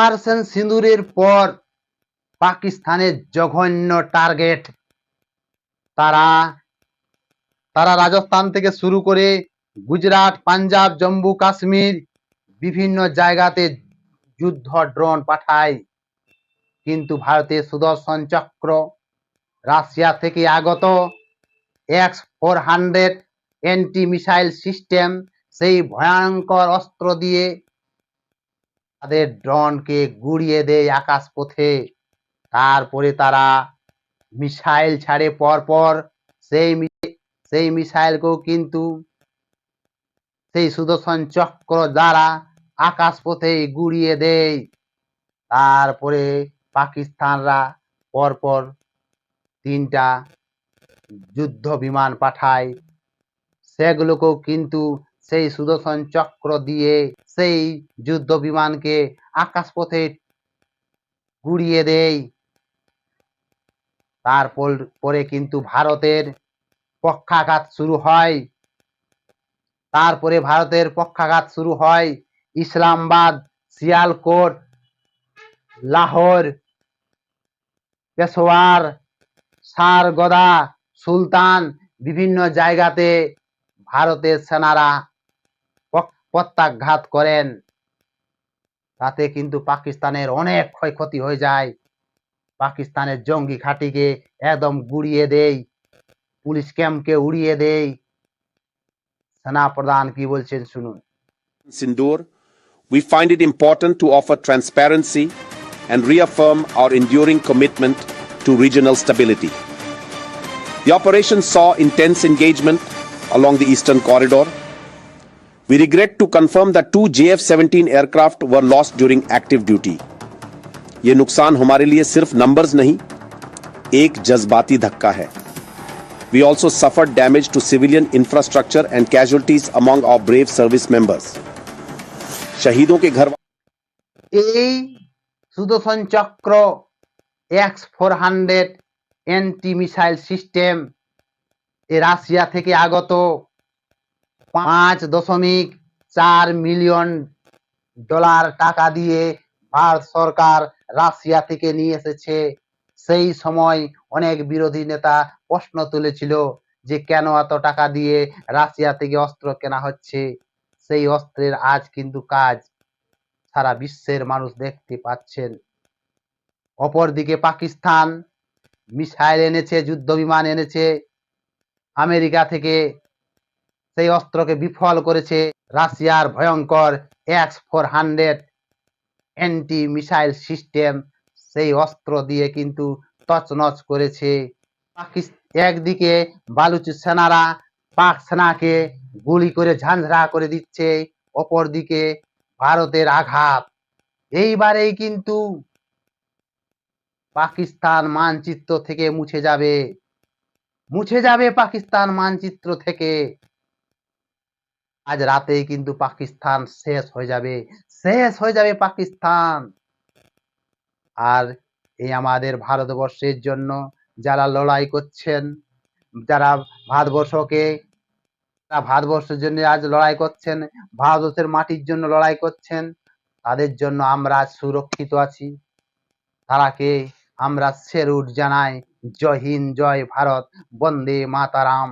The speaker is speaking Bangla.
অপারেশন সিঁদুরের পর পাকিস্তানের জঘন্য টার্গেট। তারা তারা রাজস্থান থেকে শুরু করে গুজরাট, পাঞ্জাব, জম্মু, কাশ্মীর বিভিন্ন জায়গাতে যুদ্ধ ড্রোন পাঠায়। কিন্তু ভারতের সুদর্শন চক্র রাশিয়া থেকে আগত X four hundred anti missile system সেই ভয়ঙ্কর অস্ত্র দিয়ে তাদের ড্রোনকে গুড়িয়ে দেয় আকাশপথে। তারপরে তারা মিসাইল ছাড়ে পরপর। সেই সেই মিসাইলকেও কিন্তু সেই সুদর্শন চক্র দ্বারা আকাশ পথে গুড়িয়ে দেয়। তারপরে পাকিস্তানরা পরপর তিনটা যুদ্ধ বিমান পাঠায়। সেগুলোকেও কিন্তু সেই সুদর্শন চক্র দিয়ে সেই যুদ্ধ বিমানকে আকাশপথে গুড়িয়ে দেয় তারপর পরে কিন্তু ভারতের পক্ষাঘাত শুরু হয়। তারপরে ভারতের পক্ষাঘাত শুরু হয় ইসলামাবাদ, শিয়ালকোট, লাহোর, পেশোয়ার, সারগদা, সুলতান বিভিন্ন জায়গাতে ভারতের সেনারা প্রত্যাঘাত করেন তাতে কিন্তু পাকিস্তানের অনেক ক্ষয়ক্ষতি হয়ে যায় পাকিস্তানের জঙ্গি ঘাঁটিকে একদম গুড়িয়ে দেয় পুলিশ ক্যাম্পকে উড়িয়ে দেয় সেনা প্রধান কি বলছেন শুনুন Sindoor, we find it important to offer transparency and reaffirm our enduring commitment to regional stability. The operation saw intense engagement along the eastern corridor. We regret to confirm that two JF 17 aircraft were lost during active duty. ये नुकसान हमारे लिए सिर्फ नंबर्स नहीं एक जज्बाती धक्का है We also suffered damage to civilian infrastructure and casualties among our brave service members. शहीदों के घर এই Sudarshan Chakra X four hundred anti missile system এ রাশিয়া থেকে আগত পাঁচ দশমিক চার মিলিয়ন ডলার টাকা দিয়ে ভারত সরকার রাশিয়া থেকে নিয়ে এসেছে। সেই সময় অনেক বিরোধী নেতা প্রশ্ন তুলেছিল যে কেন এত টাকা দিয়ে রাশিয়া থেকে অস্ত্র কেনা হচ্ছে। সেই অস্ত্রের আজ কিন্তু কাজ সারা বিশ্বের মানুষ দেখতে পাচ্ছেন। অপরদিকে পাকিস্তান মিসাইল এনেছে যুদ্ধ বিমান এনেছে। আমেরিকা থেকে সেই অস্ত্রকে বিফল করেছে রাশিয়ার ভয়ঙ্কর X four hundred anti missile system সেই অস্ত্র দিয়ে কিন্তু তছনছ করেছে। একদিকে বালুচি সেনারা পাক সেনাকে গুলি করে ঝাঁঝরা করে দিচ্ছে, অপরদিকে ভারতের আঘাত। এইবারেই কিন্তু পাকিস্তান মানচিত্র থেকে মুছে যাবে। মুছে যাবে পাকিস্তান মানচিত্র থেকে। আজ রাতেই কিন্তু পাকিস্তান শেষ হয়ে যাবে, শেষ হয়ে যাবে পাকিস্তান। আর এই আমাদের ভারতবর্ষের জন্য যারা লড়াই করছেন, যারা ভারতবর্ষকে, যারা ভারতবর্ষের জন্য আজ লড়াই করছেন ভারতবর্ষের মাটির জন্য লড়াই করছেন, তাদের জন্য আমরা আজ সুরক্ষিত আছি। তারাকে আমরা সেরুট জানাই, জয় হিন্দ, জয় ভারত, বন্দে মাতারাম।